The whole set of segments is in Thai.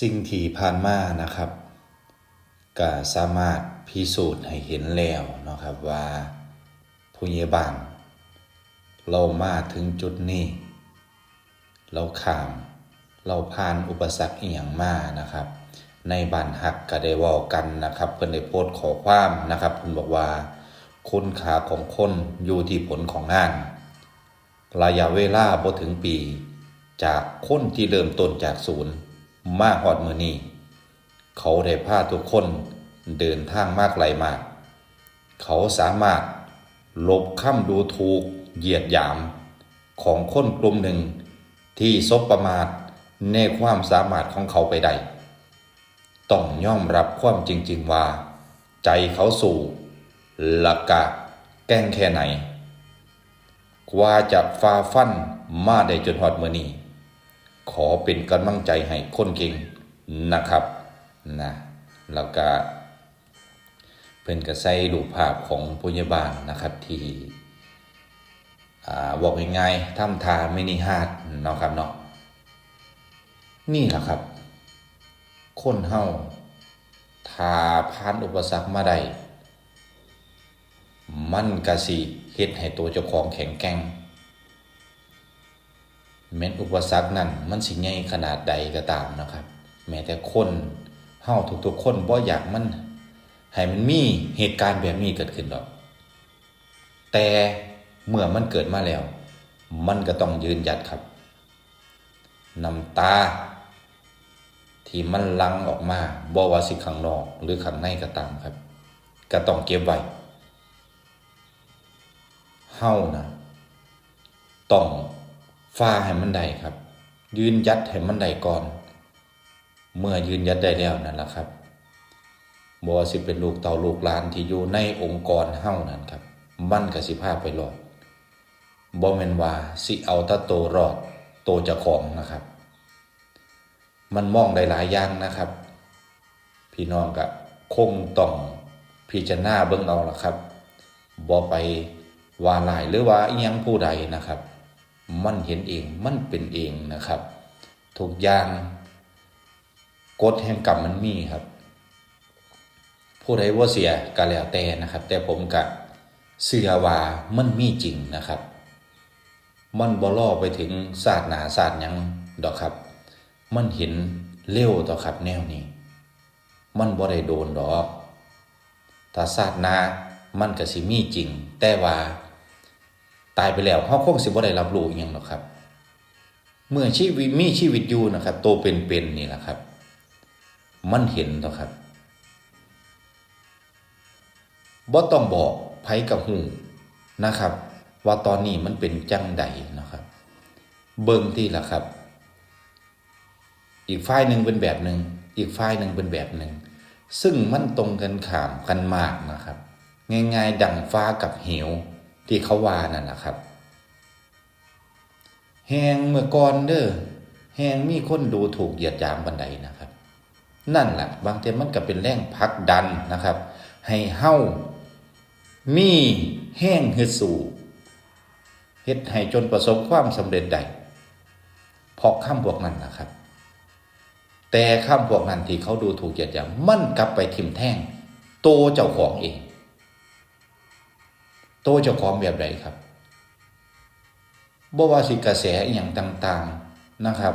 สิ่งที่ผ่านมานะครับก็สามารถพิสูจน์ให้เห็นแล้วนะครับว่าผู้ใหญ่บ้านเรามาถึงจุดนี้ เราข้าม เราผ่านอุปสรรคอีหยังมานะครับ ในบ้านหักก็ได้ว้ากันนะครับ เพิ่อนได้โพสต์ขอความนะครับเพิ่นบอกว่าคุณค่าของคนอยู่ที่ผลของงานระยะเวลาบ่ถึงปี จากคนที่เริ่มต้นจากศูนย์ มาฮอดมือนี้ เขาได้พาทุกคนเดินทางมากไกลมาก เขาสามารถลบคำดูถูกเหยียดหยามของคนกลุ่มหนึ่งที่ซบประมาทในความสามารถของเขาไปได้ ต้องยอมรับความจริง ๆ ว่า ใจเขาสู่ละกะแกล้งแค่ไหน กว่าจะฝ่าฟันมาได้จนหอดมือนี้ ขอเป็นกำลังใจให้คนเก่งนะครับนะแล้วก็เพิ่อนก็ใส่รูปภาพของผู้ใหญ่บ้านนะครับที่อ่าบอกง่ายๆทำทาไม่นิฮาดเนาะครับเนาะนี่แหละครับ คนเฮาทาผ่านอุปสรรคมาได้มันก็สิเฮ็ดให้ตัวเจ้าของแข็งแกร่ง แม้นอุปสรรคนั้นมันสิใหญ่ขนาดใดก็ตามนะครับ แม้แต่คนเฮาทุกๆคนบ่อยากมันให้มันมีเหตุการณ์แบบนี้เกิดขึ้นดอก แต่เมื่อมันเกิดมาแล้ว มันก็ต้องยืนหยัดครับน้ำตา ที่มันลังออกมาบ่ว่าสิข้างนอกหรือข้างในก็ตามครับ ก็ต้องเก็บไว้เฮานะต้อง ฟาให้มันได้ครับ ยืนยัดให้มันได้ก่อน เมื่อยืนยัดได้แล้วนั่นแหละครับบ่ว่าสิเป็นลูกเต่าลูกหลานที่อยู่ในองค์กรเฮานั่นครับ มันก็สิพาพไปรอดบ่แมนว่าสิเอาตะโตรอด โตจ้าของนะครับ มันมองได้หลายอย่างนะครับ พี่น้องก็คงต้องพิจารณาเบิ่งเอาละครับบ่ไปว่าหลายหรือว่าอียังผู้ใดนะครับ มันเห็นเองมันเป็นเองนะครับ ทุกอย่างกฎแห่งกรรมมันมีครับ ผู้ใดว่าเสียก็แล้วแต่นะครับ แต่ผมกะเสือว่ามันมีจริงนะครับ มันบ่ล่อไปถึงศาสตร์หนาศาสตร์ยังดอกครับ มันเห็นเร็วต่อครับแนวนี้ มันบ่ได้โดนดอกถ้าศาสตร์นามันก็สิมีจริง แต่ว่า ตายไปแล้วเฮาคงสิบ่ได้รับรู้อีหยังหรอกครับ เมื่อชีวิตมีชีวิตอยู่นะครับ โตเป็นๆนี่แหละครับ มันเห็นต่อครับบ่ต้องบอกไผกับหูนะครับ ว่าตอนนี้มันเป็นจังใดนะครับ เบิ่งที่ล่ะครับ อีกฝ่ายหนึ่งเป็นแบบหนึ่งอีกฝ่ายหนึ่งเป็นแบบหนึ่งซึ่งมันตรงกันข้ามกันมากนะครับ ง่ายๆ ดังฟ้ากับเหว ที่เขาว่านั่นแหละครับ แหงเมื่อก่อนเด้อแหงมีคนดูถูกเหยียดหยามบันไดนะครับ นั่นแหละบางทีมันก็เป็นแรงผลักดันนะครับ ให้เฮามีแห้งฮึดสู่เฮ็ดให้จนประสบความสำเร็จได้เพราะข้ามพวกนั้นนะครับ แต่ข้ามพวกนั้นที่เขาดูถูกเหยียดหยามมันกลับไปทิมแท่งโตเจ้าของเอง โตวเจ้าของแบบใดครับบ่ว่าสิกระแสอย่างต่าง ๆนะครับ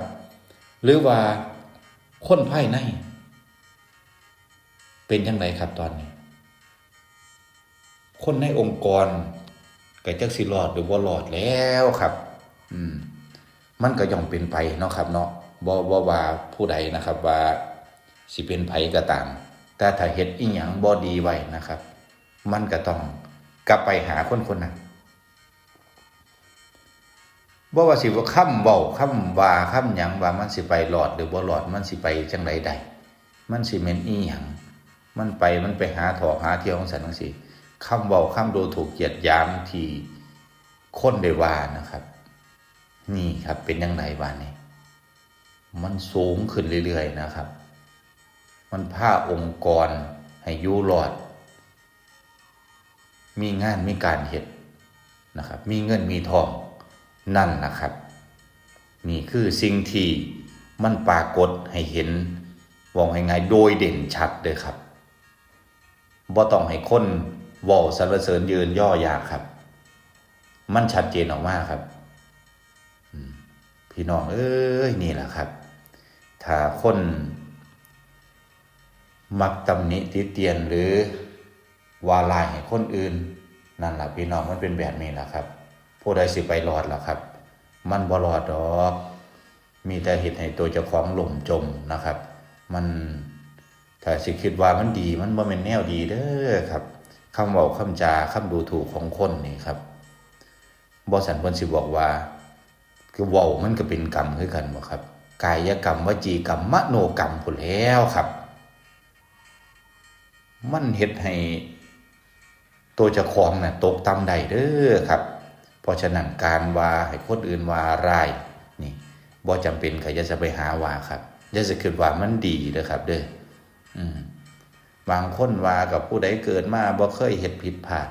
หรือว่าคนภายใน เป็นยังไงครับตอนนี้ คนในองค์กรก็จักสิรอดหรือบ่ารอดแล้วครับ อืม มันก็ย่อมเป็นไปเนาะครับ เนาะบ่บ่ว่าผู้ใดนะครับ ว่าสิเป็นไผก็ตาม แต่ถ้าเฮ็ดอีหยังบ่ดีไว้นะครับ มันก็ต้อง กลับไปหาคนคนนั้นบ่ว่าสิว่าคำเว้าคำว่าคำหยังว่ามันสิไปรอดหรือบ่รอดมันสิไปจังไดใดมันสิแม่นอีหยังมันไปมันไปหาถอกหาเที่ยวของสันจังซี่ำเว้าคำดูถูกเกียดยามที่คนได้ว่านะครับ นี่ครับเป็นยังไงวานี่มันสูงขึ้นเรื่อยๆนะครับ มันพาองค์กรให้ยู่รอด มีงานมีการเห็ดนะครับ มีเงินมีทองนั่นนะครับ นี่คือสิ่งที่มันปรากฏให้เห็นว่าง่ายๆโดยเด่นชัดเด้อครับบ่ต้องให้คนว้าสรรเสริญยืนย่อยากครับ มันชัดเจนออกมาครับพี่น้องเอ้ยนี่แหละครับ ถ้าคน มักตำหนิติเตียนหรือ ว่าลายให้คนอื่น นั่นแหละพี่น้องมันเป็นแบบนี้แหละครับ ผู้ใดสิไปรอดล่ะครับ มันบ่รอดดอก มีแต่เหตุให้ตัวเจ้าของหล่มจมนะครับ มันถ้าสิคิดว่ามันดีมันบ่เป็นแนวดีเด้อครับคำเว้าคำจาคำดูถูกของคนนี่ครับบ่สันเพิ่นสิบอกว่า คือเว้ามันก็เป็นกรรมคือกันบ่ครับกายกรรมวจีกรรมมโนกรรมพุ่นแล้วครับ มันเฮ็ดให้ ตัวเจ้าของน่ะตกต่ำได้เด้อครับ เพราะฉะนั้นการว่าให้คนอื่นว่ารายนี่บ่จำเป็นก็จะจะไปหาว่าครับอย่าจะคิดว่ามันดีเด้อครับเด้ออืมบางคนว่ากับผู้ใดเกิดมาบ่เคยเฮ็ดผิดพลาด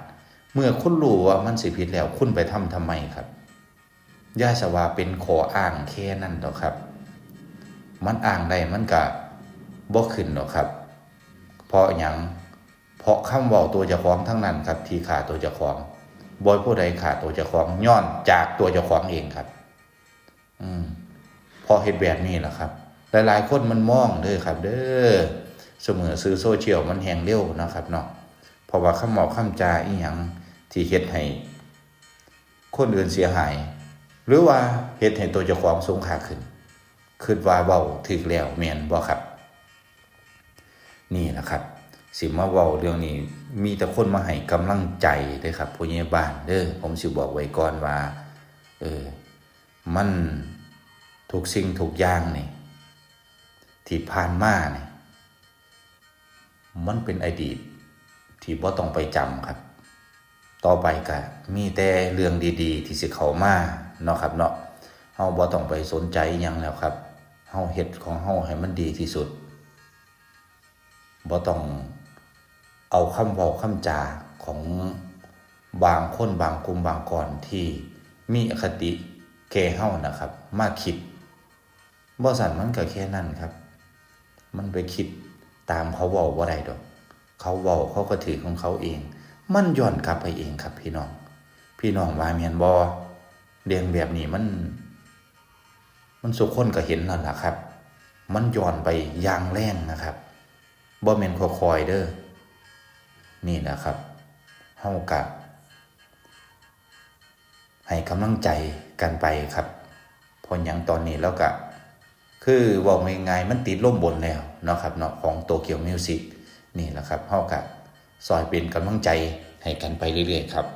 เมื่อคุณรู้ว่ามันสิผิดแล้วคุณไปทำทำไมครับย่าสวาเป็นขออ้างแค่นั้นดอกครับ มันอ้างได้มันก็บ่ขึ้นดอกครับ เพราะหยัง เพราะคำเว้าตัวเจ้าของทั้งนั้นครับ ที่ขาตัวเจ้าของบ่ผู้ใดขาตัวเจ้าของย้อนจากตัวเจ้าของเองครับ อืมพอเห็นแบบนี้แหละครับ หลายๆคนมันมองเด้อครับ เด้อเสมอซื้อโซเชียลมันแหงเร็วนะครับเนาะเพราะว่าคำเมาคำจาอีหยังที่เฮ็ดให้คนอื่นเสียหาย หรือว่าเฮ็ดให้ตัวเจ้าของสงขาขึ้นคิดว่าเว้าถึกแล้วแม่นบ่ครับ นี่นะครับ สิมาเว้าเรื่องนี้ มีแต่คนมาให้กำลังใจเด้อครับผู้ใหญ่บ้านเด้อผมสิบอกไว้ก่อนว่า เออ มันทุกสิ่งทุกอย่างนี่ที่ผ่านมาเนี่ยมันเป็นอดีต ที่บ่ต้องไปจำครับ ต่อไปก็มีแต่เรื่องดีๆ ที่สิเข้ามาเนาะครับเนาะเฮาบ่ต้องไปสนใจยังแล้วครับเฮาเฮ็ดของเฮาให้มันดีที่สุดบ่ต้อง เอาคำเว้าคำจาของบางคนบางกลุ่มบางก่อนที่มีอคติแก่เฮานะครับ มาคิดบ่สันมันก็แค่นั้นครับ มันไปคิดตามเขาเว้าบ่ได้ดอก เขาเว้าเขาก็ถือของเขาเอง มันย้อนกลับไปเองครับ พี่น้อง พี่น้องวาแม่นบ่เรื่องแบบนี้มัน มันสุคนก็เห็นนั่นล่ะครับ มันย้อนไปอย่างแรงนะครับบ่แม่นคอยๆเด้อ นี่นะครับเฮากับให้กำลังใจกันไปครับพราะหยังตอนนี้แล้วก็คือเว่าง่ายๆมันติดล่มบนแล้วเนาะครับเนาะของโตเกียวมิวสิกนี่แหละครับเฮากับซอยเป็นกำลังใจให้กันไปเรื่อยๆครับ